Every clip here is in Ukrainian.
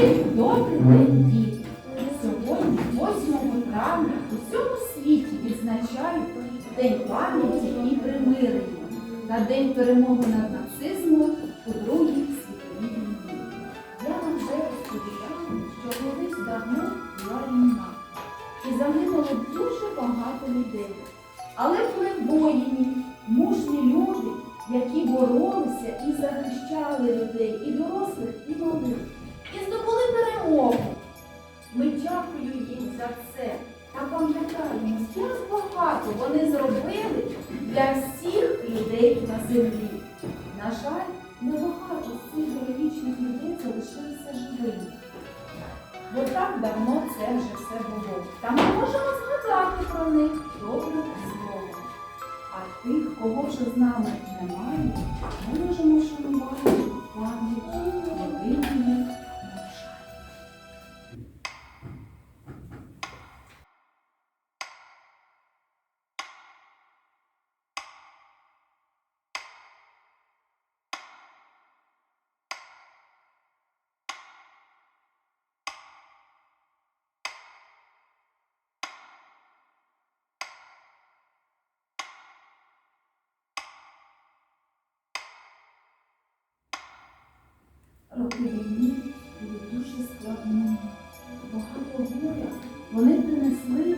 Добрий, день! Сьогодні, 8 травня, у всьому світі відзначають День пам'яті і примирення та День перемоги над нацизмом у Другій світовій війні. Я вам вже розповідала, що колись давно була війна, і загинуло дуже багато людей. Але були воїни, мужні люди, які боролися і захищали людей, і дорослих, і малих, за це та пам'ятаємо, як багато вони зробили для всіх людей на землі. На жаль, небагато з цих героїчних людей залишилися живими. Бо так давно це вже все було. Та ми можемо згадати про них добрим словом. А тих, кого вже з нами немає, Роки були дуже складними. Багато горя вони принесли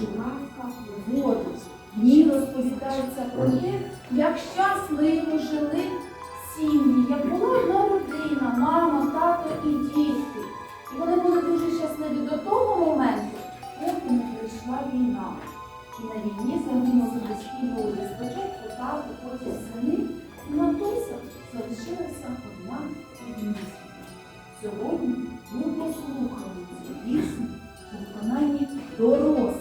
В воду. В ній розповідається про те, як щасливо жили сім'ї, як була одна родина, мама, тато і дітки. І вони були дуже щасливі до того моменту, поки не прийшла війна. І на війні загинули близькі люди. Спочатку тато, потім сини, і матуся залишилася одна єдиність. Сьогодні ми послухали цю пісню у виконанні дорослих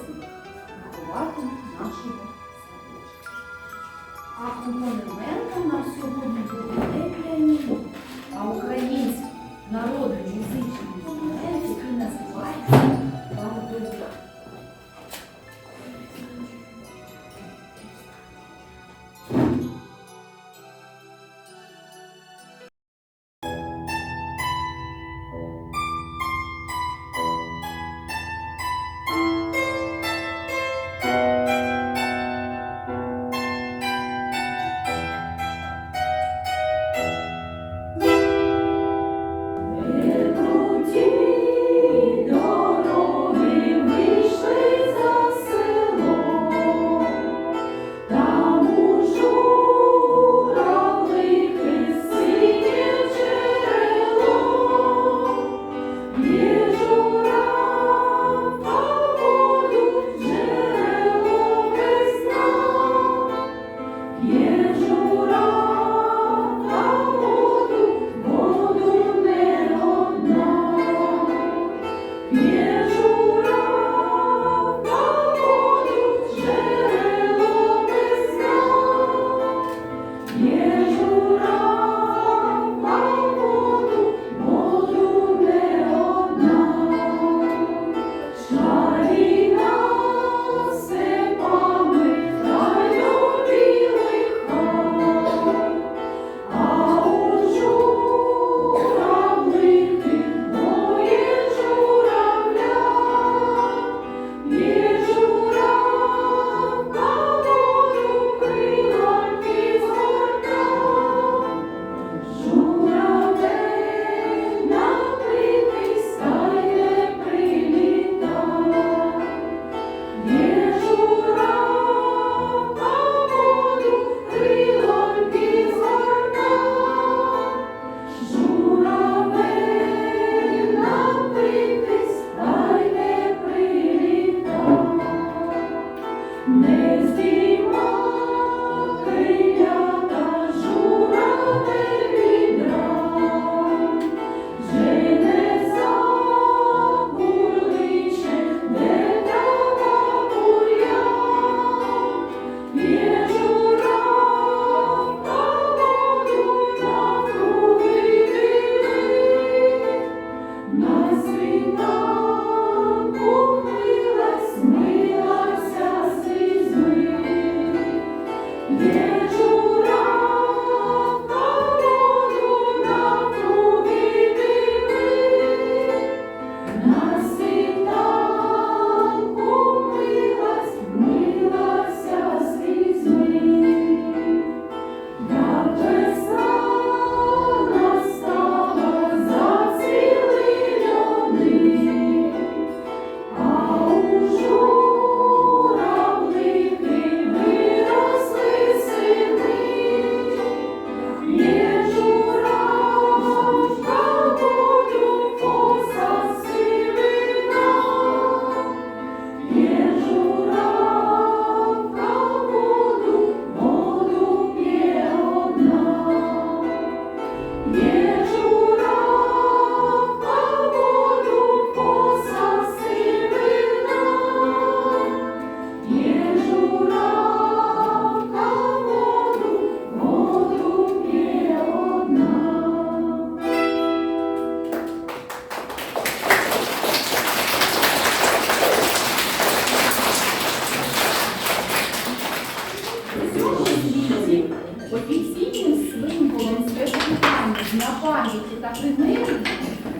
На пам'яті та примирення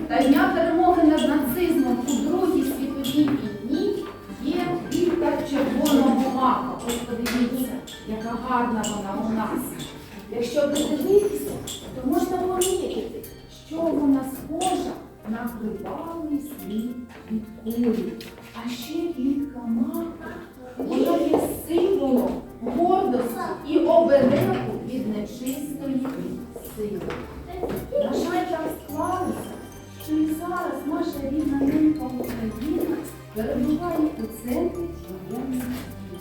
та дня перемоги над нацизмом у Другій світовій війні є кілька червоного мака. Ось подивіться, яка гарна вона у нас. Якщо подивитися, то можна помітити, що вона схожа на кривавий слід від кулі. А ще кілька мака вона є символом гордості і оберегу від нечистої сили. Перебуває у центрі воєнних дій.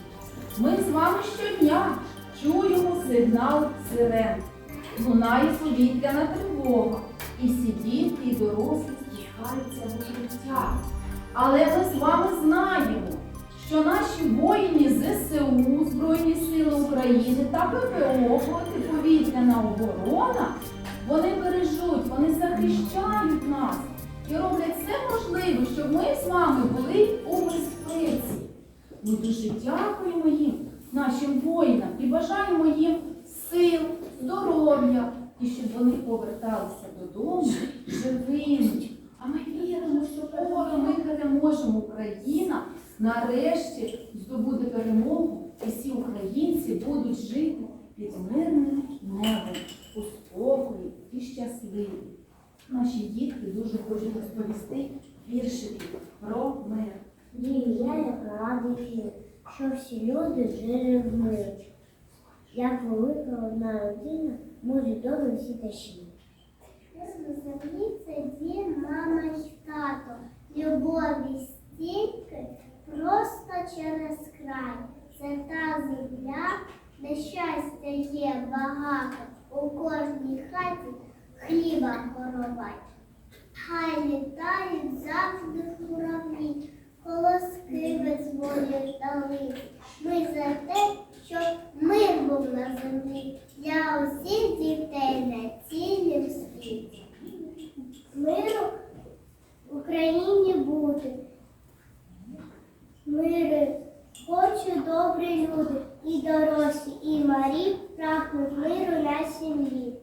Ми з вами щодня чуємо сигнал сирен. Лунає повітряна тривога, і всі дітки і дорослі спускаються в укриття. Але ми з вами знаємо, що наші воїні ЗСУ, Збройні Сили України та ППО протиповітряна оборона, вони бережуть, вони захищають нас і роблять все можливе, щоб ми з вами були у безпеці. Ми дуже дякуємо їм, нашим воїнам, і бажаємо їм сил, здоров'я і щоб вони поверталися додому живими. А ми віримо, що скоро ми переможемо. Україна нарешті здобуде перемогу, і всі українці будуть жити під мирним небом, у спокої і щасливі. Наші дітки дуже хочуть розповісти віршики про мир. Я радий, що всі люди жили в мирі. Як велика одна родина, може добре всі та щирі. На землі це дім, мама й тато. Любові стільки просто через край. Це та земля, де щастя є багато. У кожній хаті хліба коровай. Хай літають завжди журавлі, колоски визволять дали. Ми за те, щоб мир був на землі для усіх дітей на цілім світі. Миру в Україні бути. Мири хочуть добрі люди, і дорослі, і марі прагнуть миру на сім'ї.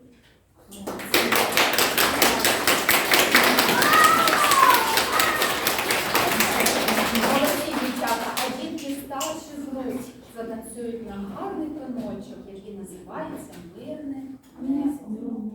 Молодці дівчата, а дітки старші з груп затанцюють на гарний таночок, який називається Мирне небо.